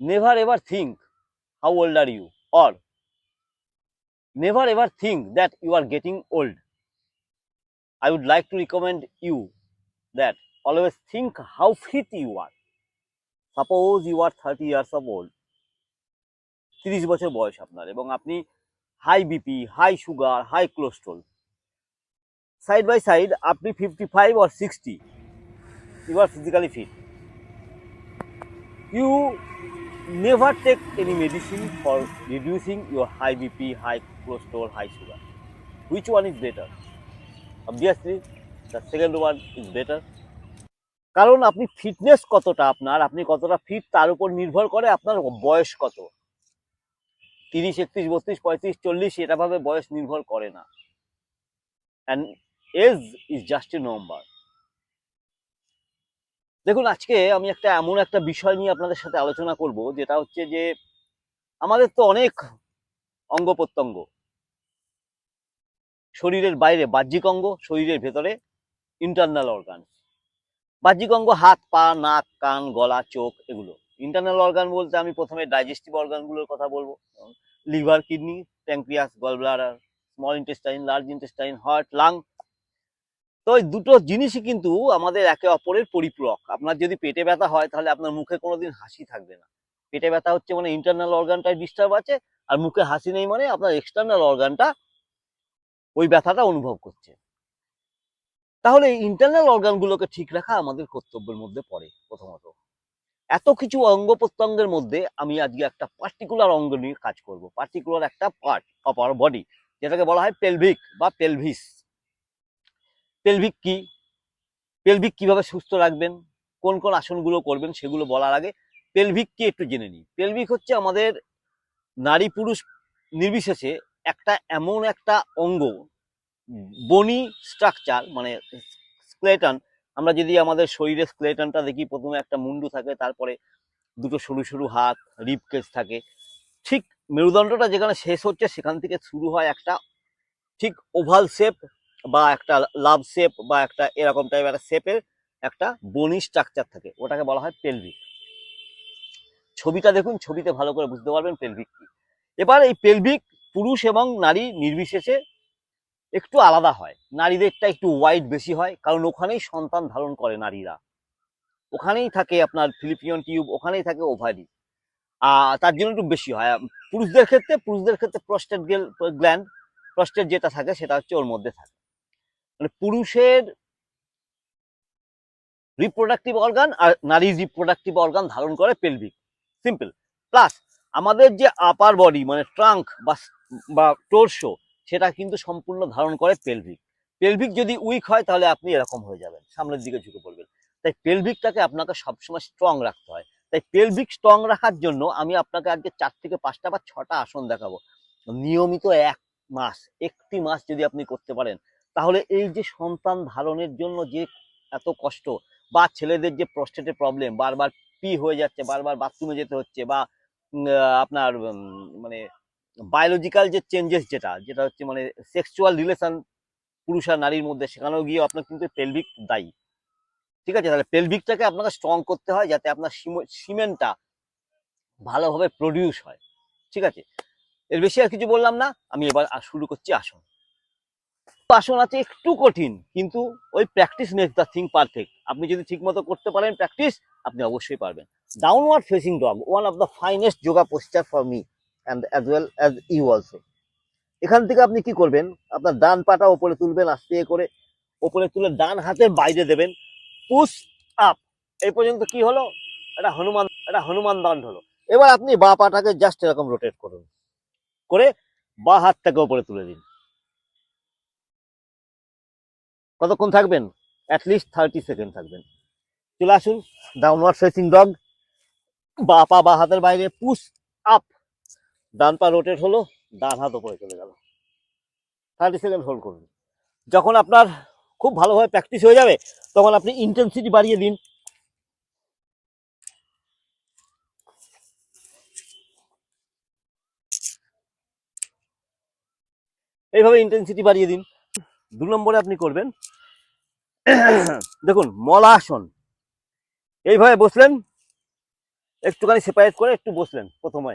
never ever think how old are you or never ever think that you are getting old. I would like to recommend you that always think how fit you are. Suppose you are 30 years of old, তিরিশ বছর বয়স আপনার এবং আপনি high BP high sugar high cholesterol side by side আপনি fifty five or sixty you are physically fit. You never take any medicine for reducing your high BP high cholesterol high sugar which one is better obviously the second one is better কারণ আপনি fitness কতটা আপনার? আপনি কতটা fit তার উপর নির্ভর করে আপনার বয়স কত? তিরিশ, একত্রিশ, বত্রিশ, পঁয়ত্রিশ, চল্লিশ এটাভাবে বয়স নির্ভর করে না। And age is just a number দেখুন, আজকে আমি একটা এমন একটা বিষয় নিয়ে আপনাদের সাথে আলোচনা করব, যেটা হচ্ছে যে আমাদের তো অনেক অঙ্গ প্রত্যঙ্গ। শরীরের বাইরে বাহ্যিক অঙ্গ, শরীরের ভেতরে ইন্টারনাল অর্গান বাহ্যিক অঙ্গ হাত, পা, নাক, কান, গলা, চোখ, এগুলো। ইন্টারনাল অর্গান বলতে আমি প্রথমে ডাইজেস্টিভ অর্গানগুলোর কথা বলব। Liver, kidney pancreas gallbladder small intestine large intestine heart lung তো এই দুটো জিনিসই কিন্তু আমাদের একে অপরের পরিপূরক। আপনার যদি পেটে ব্যথা হয়, তাহলে আপনার মুখে কোনোদিন হাসি থাকবে না। পেটে ব্যথা হচ্ছে মানে ইন্টারনাল অর্গানটায় ডিস্টার্ব আছে, আর মুখে হাসি নেই মানে আপনার এক্সটার্নাল অর্গানটা ওই ব্যথাটা অনুভব করছে। তাহলে ইন্টারনাল অর্গানগুলোকে ঠিক রাখা আমাদের কর্তব্যের মধ্যে পড়ে প্রথমত। এত কিছু অঙ্গ প্রত্যঙ্গের মধ্যে আমি আজকে একটা পার্টিকুলার অঙ্গ নিয়ে কাজ করব। পার্টিকুলার একটা পার্ট অফ আওয়ার বডি যেটাকে বলা হয় পেলভিক বা পেলভিস পেলভিক কি? পেলভিক কীভাবে সুস্থ রাখবেন? কোন কোন আসনগুলো করবেন সেগুলো বলার আগে পেলভিক কি একটু জেনে নিই। পেলভিক হচ্ছে আমাদের নারী পুরুষ নির্বিশেষে একটা এমন একটা অঙ্গ, বনি স্ট্রাকচার মানে স্কেলেটন। আমরা যদি আমাদের শরীরে স্কেলেটনটা দেখি, প্রথমে একটা মুন্ডু থাকে, তারপরে দুটো সরু সরু হাত রিপ কেস থাকে। ঠিক মেরুদণ্ডটা যেখানে শেষ হচ্ছে, সেখান থেকে শুরু হয় একটা ঠিক ওভাল শেপ বা একটা লাভ শেপ বা একটা এরকম টাইপের একটা শেপের একটা বনি স্ট্রাকচার থাকে। ওটাকে বলা হয় পেলভিক ছবিটা দেখুন, ছবিতে ভালো করে বুঝতে পারবেন পেলভিক কি। এবার এই পেলভিক পুরুষ এবং নারী নির্বিশেষে একটু আলাদা হয়। নারীদেরটা একটু ওয়াইড বেশি হয়, কারণ ওখানেই সন্তান ধারণ করে নারীরা। ওখানেই থাকে আপনার ফিলিপিয়ন টিউব, ওখানেই থাকে ওভারি। আর তার জন্য একটু বেশি হয়। পুরুষদের ক্ষেত্রে পুরুষদের ক্ষেত্রে প্রস্টেট গ্ল্যান্ড প্রস্টেট যেটা থাকে সেটা হচ্ছে ওর মধ্যে থাকে। মানে পুরুষের রিপ্রোডাক্টিভ অর্গান আর নারীর রিপ্রোডাক্টিভ অর্গান ধারণ করে পেলভিক সিম্পল প্লাস আমাদের যে আপার বডি মানে ট্রাঙ্ক বা বা টোরশো সেটা কিন্তু সম্পূর্ণ ধারণ করে পেলভিক পেলভিক যদি উইক হয়, তাহলে আপনি এরকম হয়ে যাবেন। সামনের দিকে ঝুঁকে পড়বেন। তাই পেলভিকটাকে আপনাকে সবসময় স্ট্রং রাখতে হয়। তাই পেলভিক স্ট্রং রাখার জন্য আমি আপনাকে আজকে চার থেকে পাঁচটা বা ছটা আসন দেখাবো। নিয়মিত এক মাস, একটি মাস যদি আপনি করতে পারেন তাহলে এই যে সন্তান ধারণের জন্য যে এত কষ্ট বা ছেলেদের যে প্রস্টেটের প্রবলেম বারবার পি হয়ে যাচ্ছে, বারবার বাথরুমে যেতে হচ্ছে বা আপনার মানে বায়োলজিক্যাল যে চেঞ্জেস যেটা যেটা হচ্ছে মানে সেক্সুয়াল রিলেশন পুরুষ আর নারীর মধ্যে, সেখানেও গিয়ে আপনার কিন্তু পেলভিক দায়ী। ঠিক আছে? তাহলে পেলভিকটাকে আপনাকে স্ট্রং করতে হয় যাতে আপনার সিমেন্টটা ভালোভাবে প্রডিউস হয়। ঠিক আছে? এর বেশি আর কিছু বললাম না, আমি এবার শুরু করছি আসন। আসন আছে একটু কঠিন, কিন্তু ওই practice make the thing perfect আপনি যদি ঠিকমতো করতে পারেন প্র্যাকটিস আপনি অবশ্যই পারবেন। Downward facing dog one of the finest yoga posture for me and as well as you also এখান থেকে আপনি কি করবেন? আপনার ডান পাটা ওপরে তুলবেন, আস্তে করে ওপরে তুলে ডান হাতের বাইরে দেবেন। পুশ আপ এই পর্যন্ত কি হলো? এটা হনুমান এটা হনুমান দণ্ড হলো। এবার আপনি বা পাটাকে জাস্ট এরকম রোটেট করুন। করে বা হাতটাকে ওপরে তুলে দিন। কতক্ষণ থাকবেন? অ্যাটলিস্ট থার্টি সেকেন্ড থাকবেন। চলে আসুন ডাউনওয়ার্ড ফেসিং ডগ বা পা, বা হাতের বাইরে পুশ আপ ডান পা রোটেট হলো, ডান হাত ওপরে চলে গেল। থার্টি সেকেন্ড হোল্ড করুন। যখন আপনার খুব ভালোভাবে প্র্যাকটিস হয়ে যাবে, তখন আপনি ইন্টেন্সিটি বাড়িয়ে দিন। এইভাবে ইন্টেন্সিটি বাড়িয়ে দিন। দু নম্বরে আপনি করবেন। দেখুন, মলাসন। এইভাবে বসলেন, একটুখানি সেপারেট করে একটু বসলেন প্রথমে।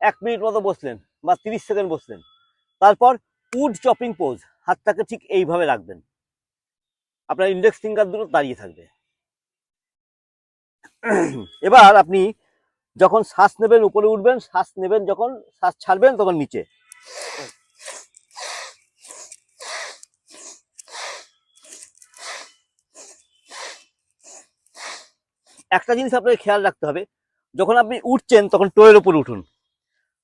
এক মিনিট মতো বসলেন বা তিরিশ সেকেন্ড বসলেন। তারপর উড চপিং পোজ, হাতটাকে ঠিক এইভাবে রাখবেন। আপনার ইন্ডেক্স ফিঙ্গার দুটো দাঁড়িয়ে থাকবে। এবার আপনি যখন শ্বাস নেবেন, উপরে উঠবেন, শ্বাস নেবেন, যখন শ্বাস ছাড়বেন, তখন নিচে। একটা জিনিস আপনাকে খেয়াল রাখতে হবে, যখন আপনি উঠছেন তখন টোয়ের উপর উঠুন,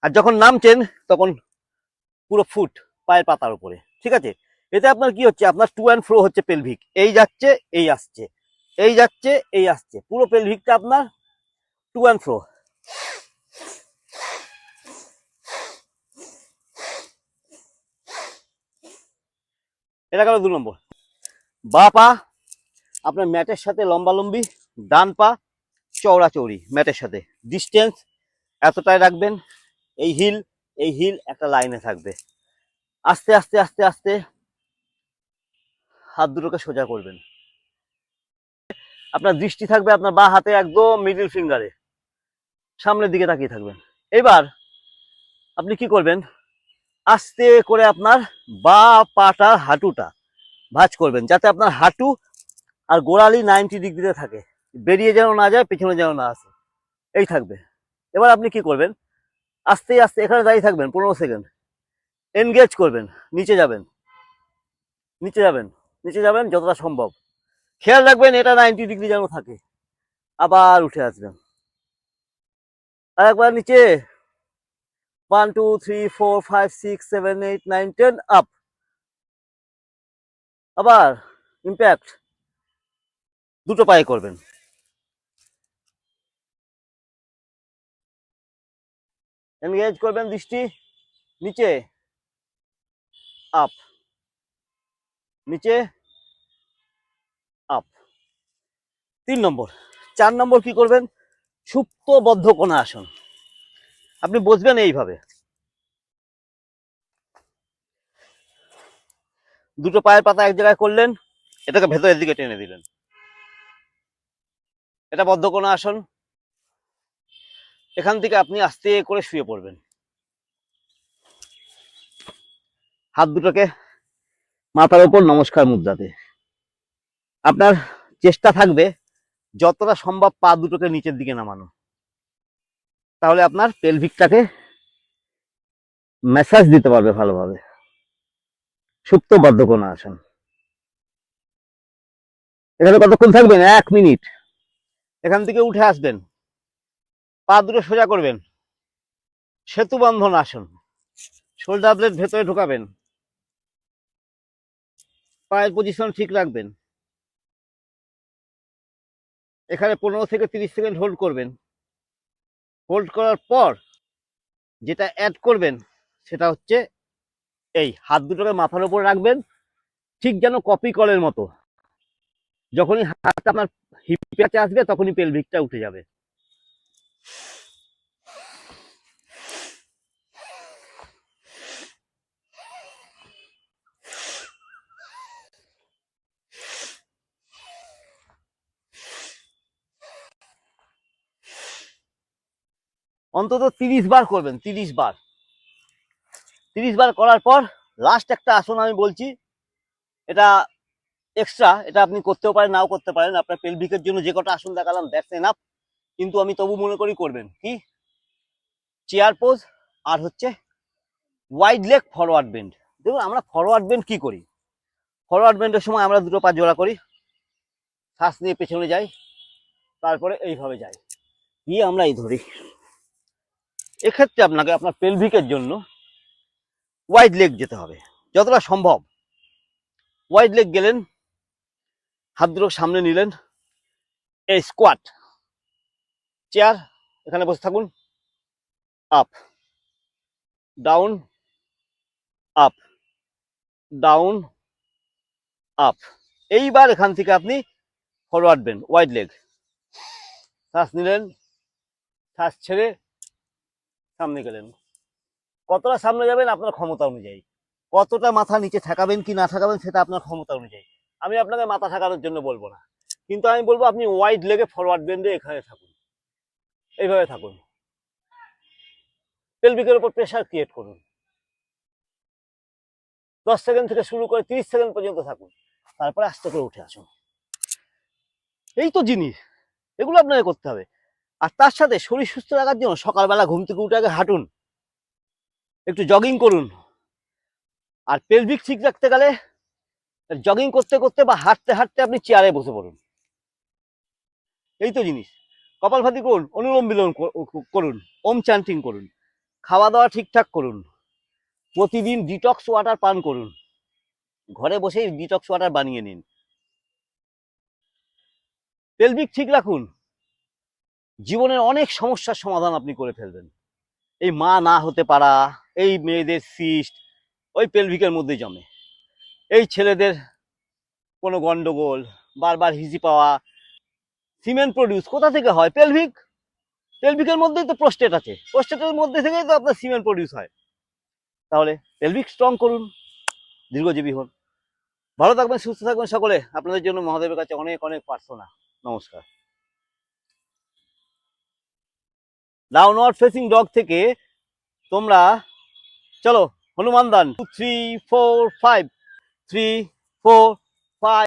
আর যখন নামছেন তখন পুরো ফুট, পায়ের পাতার উপরে, ঠিক আছে? এতে আপনার কি হচ্ছে? আপনার টু অ্যান্ড ফ্রো হচ্ছে পেলভিক এই যাচ্ছে, এই আসছে, এই যাচ্ছে, এই আসছে, পুরো পেলভিকটা আপনার টু অ্যান্ড ফ্রো এটা গেল দু নম্বর। বা পা আপনার ম্যাটের সাথে লম্বালম্বি ডান পা চওড়া চৌড়ি ম্যাটের সাথে। ডিস্টেন্স এতটাই রাখবেন, এই হিল এই হিল একটা লাইনে থাকবে। আস্তে আস্তে আস্তে আস্তে হাত দুটোকে সোজা করবেন। আপনার দৃষ্টি থাকবে আপনার বা হাতে একদম মিডিল ফিঙ্গারে সামনের দিকে তাকিয়ে থাকবেন। এবার আপনি কি করবেন? আস্তে করে আপনার বা পাটা হাঁটুটা ভাঁজ করবেন, যাতে আপনার হাঁটু আর গোড়ালি নাইনটি ডিগ্রিতে থাকে। বেরিয়ে যেন না যায়, পেছনে যেন না আসে। এই থাকবে। এবার আপনি কি করবেন? আস্তে আস্তে এখানে দাঁড়িয়ে থাকবেন পনেরো সেকেন্ড। এনগেজ করবেন। নিচে যাবেন। নিচে যাবেন। নিচে যাবেন যতটা সম্ভব। খেয়াল রাখবেন, এটা নাইনটি ডিগ্রি যেন থাকে। আবার উঠে আসবেন। আর একবার নিচে। One two three four five six seven eight nine ten up আবার। ইম্প্যাক্ট দুটো পায়ে করবেন। এনগেজ করবেন দৃষ্টি নিচে আপ নিচে আপ তিন নম্বর। চার নম্বর কি করবেন? সুপ্ত বদ্ধ কোণা আসন। আপনি বসবেন এইভাবে। দুটো পায়ের পাতা এক জায়গায় করলেন, এটাকে ভেতরের দিকে টেনে দিলেন। এটা বদ্ধ কোণা আসন। এখান থেকে আপনি আস্তে করে শুয়ে পড়বেন। হাত দুটোকে মাথার উপর নমস্কার মুদ্রাতে। আপনার চেষ্টা থাকবে যতটা সম্ভব পা দুটোকে নিচের দিকে নামানো। তাহলে আপনার পেলভিকটাকে ম্যাসাজ দিতে পারবে ভালোভাবে। সুপ্ত বদ্ধকোণা আসন। এখানে কতক্ষণ থাকবেন? এক মিনিট। এখান থেকে উঠে আসবেন। পা দুটো সোজা করবেন। সেতু বন্ধন আসন। শোল্ডার ব্লেড ভেতরে ঢোকাবেন। পায়ের পজিশন ঠিক রাখবেন। এখানে পনেরো থেকে তিরিশ সেকেন্ড হোল্ড করবেন। হোল্ড করার পর যেটা অ্যাড করবেন, সেটা হচ্ছে এই হাত দুটোকে মাথার উপর রাখবেন, ঠিক যেন কপি কলের মতো। যখনই হাতটা আপনার কাছে আসবে, তখনই পেলভিকটা উঠে যাবে। অন্তত তিরিশ বার করবেন, তিরিশ বার। তিরিশ বার করার পর লাস্ট একটা আসন আমি বলছি, এটা এক্সট্রা এটা আপনি করতেও পারেন, নাও করতে পারেন। আপনার পেলভিকের জন্য যে কটা আসন দেখালাম দ্যাটস এনাফ কিন্তু আমি তবু মনে করি করবেন। কি? চেয়ার পোজ আর হচ্ছে ওয়াইড লেগ ফরওয়ার্ড বেন্ড দেখুন, আমরা ফরওয়ার্ড বেন্ড কি করি? ফরওয়ার্ড বেন্ডের সময় আমরা দুটো পা জোড়া করি, শ্বাস নিয়ে পেছনে যাই, তারপরে এইভাবে যাই। গিয়ে আমরা এই ধরি। এক্ষেত্রে আপনাকে আপনার পেলভিকের জন্য ওয়াইড লেগ যেতে হবে। যতটা সম্ভব। ওয়াইড লেগ গেলেন, হাত দুটো সামনে নিলেন, এই স্কোয়াট চেয়ার এখানে বসে থাকুন। Up down up down up এইবার এখান থেকে আপনি ফরওয়ার্ড বেন ওয়াইড লেগ শ্বাস নিলেন শ্বাস ছেড়ে সামনে গেলেন। কতটা সামনে যাবেন আপনার ক্ষমতা অনুযায়ী। কতটা মাথা নিচে ঠেকাবেন কি না ঠেকাবেন সেটা আপনার ক্ষমতা অনুযায়ী। আমি আপনাকে মাথা ঠেকানোর জন্য বলব না। কিন্তু আমি বলব আপনি ওয়াইড লেগে ফরওয়ার্ড বেন্ডে এখানে থাকুন। এইভাবে থাকুন। পেলভিকের উপর প্রেশার ক্রিয়েট করুন। দশ সেকেন্ড থেকে শুরু করে তিরিশ সেকেন্ড পর্যন্ত থাকুন। তারপরে আস্তে করে উঠে আসুন। এই তো জিনিস, এগুলো আপনাকে করতে হবে। আর তার সাথে শরীর সুস্থ রাখার জন্য সকালবেলা ঘুম থেকে উঠে আগে হাঁটুন। একটু জগিং করুন। আর পেলভিক ঠিক রাখতে গেলে জগিং করতে করতে বা হাঁটতে হাঁটতে আপনি চেয়ারে বসে পড়ুন। এই তো জিনিস। কপালভাতি করুন অনুলোম বিলোম করুন, ওম চ্যান্টিং করুন খাওয়া দাওয়া ঠিকঠাক করুন, প্রতিদিন ডিটক্স ওয়াটার পান করুন, ঘরে বসেই ডিটক্স ওয়াটার বানিয়ে নিন। পেলভিক ঠিক রাখুন, জীবনের অনেক সমস্যার সমাধান আপনি করে ফেলবেন। এই মা না হতে পারা, এই মেয়েদের সিস্ট ওই পেলভিকের মধ্যে জমে। এই ছেলেদের কোনো গন্ডগোল, বারবার হিজি পাওয়া সিমেন্ট প্রডিউস কোথা থেকে হয়? পেলভিক পেলভিকের মধ্যেই তো প্রোস্টেট আছে। প্রোস্টেটের মধ্যে থেকেই তো আপনার সিমেন্ট প্রডিউস হয়। তাহলে পেলভিক স্ট্রং করুন, দীর্ঘজীবী হন। ভালো থাকবেন, সুস্থ থাকবেন সকলে। আপনাদের জন্য মহাদেবের কাছে অনেক অনেক প্রার্থনা। নমস্কার। নাও নট ফেসিং ডগ থেকে তোমরা, চলো হনুমান দান three four five three four five